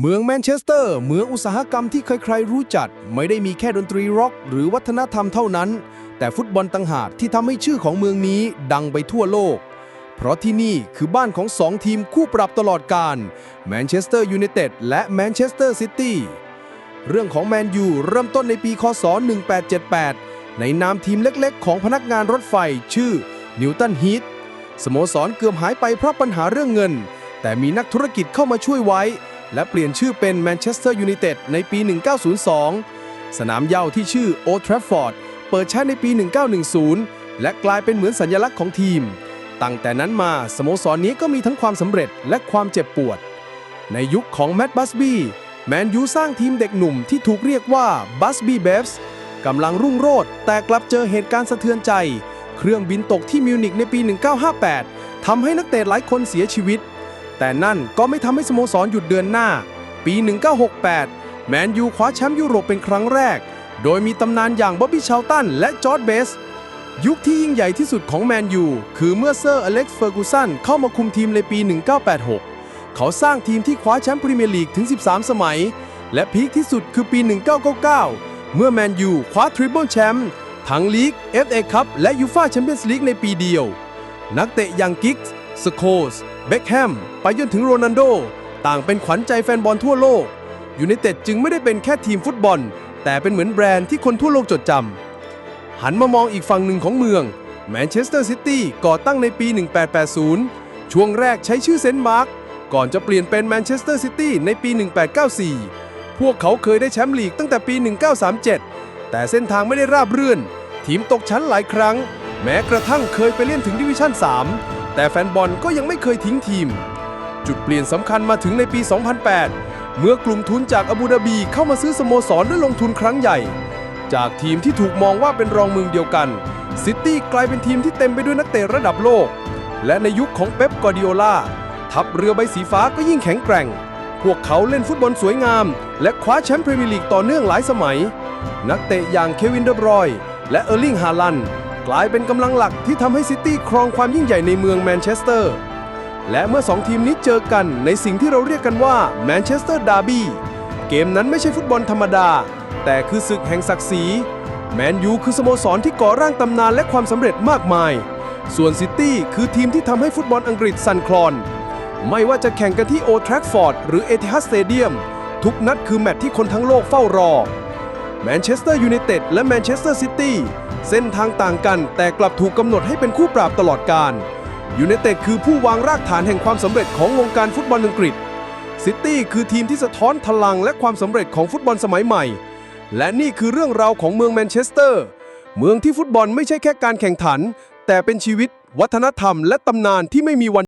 เมืองแมนเชสเตอร์ เมืองอุตสาหกรรมที่ใครๆรู้จัก ไม่ได้มีแค่ดนตรีร็อก หรือวัฒนธรรมเท่านั้น แต่ฟุตบอลต่างหากที่ทำให้ชื่อของเมืองนี้ดังไปทั่วโลก เพราะที่นี่คือบ้านของสองทีมคู่ปรับตลอดการแมนเชสเตอร์ยูไนเต็ดและแมนเชสเตอร์ซิตี้เรื่องของแมนยูเริ่มต้นในปีคศ 1878 ในนามทีมเล็กๆ ของพนักงานรถไฟชื่อนิวตันฮีทสโมสรเกือบหายไปเพราะปัญหาเรื่องเงิน แต่มีนักธุรกิจเข้ามาช่วยไว้ และเปลี่ยนชื่อเป็นแมนเชสเตอร์ยูไนเต็ดในปี 1902 สนามเย้าที่ชื่อโอทราฟฟอร์ดเปิดใช้ในปี 1910 และกลายเป็นเหมือนสัญลักษณ์ของทีม ตั้งแต่นั้นมาสโมสรนี้ก็มีทั้งความสำเร็จและความเจ็บปวด ในยุคของแมตต์บัสบี้แมนยูสร้างทีมเด็กหนุ่มที่ถูกเรียกว่าบัสบี้เบฟส์กำลังรุ่งโรจน์แต่กลับเจอเหตุการณ์สะเทือนใจ เครื่องบินตกที่มิวนิกในปี 1958ทำให้นักเตะหลายคนเสียชีวิต แต่นั่นก็ไม่ทำให้สโมสรหยุดเดินหน้า ปี 1968 แมนยูคว้าแชมป์ยุโรปเป็นครั้งแรก โดยมีตำนานอย่างบ๊อบบี้ชาลตันและจอร์ดเบส ยุคที่ยิ่งใหญ่ที่สุดของแมนยูคือเมื่อเซอร์อเล็กซ์เฟอร์กูสันเข้ามาคุมทีมในปี 1986 เขาสร้างทีมที่คว้าแชมป์พรีเมียร์ลีกถึง 13 สมัย และพีคที่สุดคือปี 1999 เมื่อแมนยูคว้าทริปเปิลแชมป์ทั้งลีก FA คัพและยูฟ่าแชมเปี้ยนส์ลีกในปีเดียว นักเตะอย่างกิกส์ สโคสเบคแฮม ไปจนถึงโรนัลโด ต่างเป็นขวัญใจแฟนบอลทั่วโลก ยูไนเต็ดจึงไม่ได้เป็นแค่ทีมฟุตบอล แต่เป็นเหมือนแบรนด์ที่คนทั่วโลกจดจำ หันมามองอีกฝั่งหนึ่งของเมือง แมนเชสเตอร์ซิตี้ก่อตั้งในปี 1880 ช่วงแรกใช้ชื่อเซนต์มาร์กก่อนจะเปลี่ยนเป็นแมนเชสเตอร์ซิตี้ในปี 1894 พวกเขาเคยได้แชมป์ลีกตั้งแต่ปี 1937 แต่เส้นทางไม่ได้ราบรื่น ทีมตกชั้นหลายครั้ง แม้กระทั่งเคยไปเล่นถึงดิวิชั่น 3 แต่แฟนบอลก็ยังไม่เคยทิ้งทีม จุดเปลี่ยนสำคัญมาถึงในปี 2008 เมื่อกลุ่มทุนจากอาบูดาบีเข้ามาซื้อสโมสรด้วยลงทุนครั้งใหญ่ จากทีมที่ถูกมองว่าเป็นรองเมืองเดียวกันซิตี้กลายเป็นทีมที่เต็มไปด้วยนักเตะระดับโลก และในยุคของเป๊ปกวาร์ดิโอลาทัพเรือใบสีฟ้าก็ยิ่งแข็งแกร่ง พวกเขาเล่นฟุตบอลสวยงาม และคว้าแชมป์พรีเมียร์ลีกต่อเนื่องหลายสมัย นักเตะอย่างเควินเดบรอย และเออร์ลิงฮาลันด์ กลายเป็นกำลังหลักที่ทำให้ซิตี้ครองความยิ่งใหญ่ในเมืองแมนเชสเตอร์ และเมื่อสองทีมนี้เจอกันในสิ่งที่เราเรียกกันว่าแมนเชสเตอร์ดาร์บี้เกมนั้นไม่ใช่ฟุตบอลธรรมดา แต่คือศึกแห่งศักดิ์ศรีแมนยูคือสโมสรที่ก่อร่างตำนานและความสำเร็จมากมาย ส่วนซิตี้คือทีมที่ทำให้ฟุตบอลอังกฤษสั่นคลอน ไม่ว่าจะแข่งกันที่โอทรัฟฟอร์ดหรือเอทิฮัดสเตเดียมทุกนัดคือแมตช์ที่คนทั้งโลกเฝ้ารอแมนเชสเตอร์ยูไนเต็ดและแมนเชสเตอร์ซิตี้ เส้นทางต่างกันแต่กลับถูกกำหนดให้เป็นคู่ปราบตลอดการยูไนเต็ดคือผู้วางรากฐานแห่งความสำเร็จของวงการฟุตบอลอังกฤษซิตี้คือทีมที่สะท้อนพลังและความสำเร็จของฟุตบอลสมัยใหม่ และนี่คือเรื่องราวของเมืองแมนเชสเตอร์ เมืองที่ฟุตบอลไม่ใช่แค่การแข่งขัน แต่เป็นชีวิต วัฒนธรรม และตำนานที่ไม่มีวัน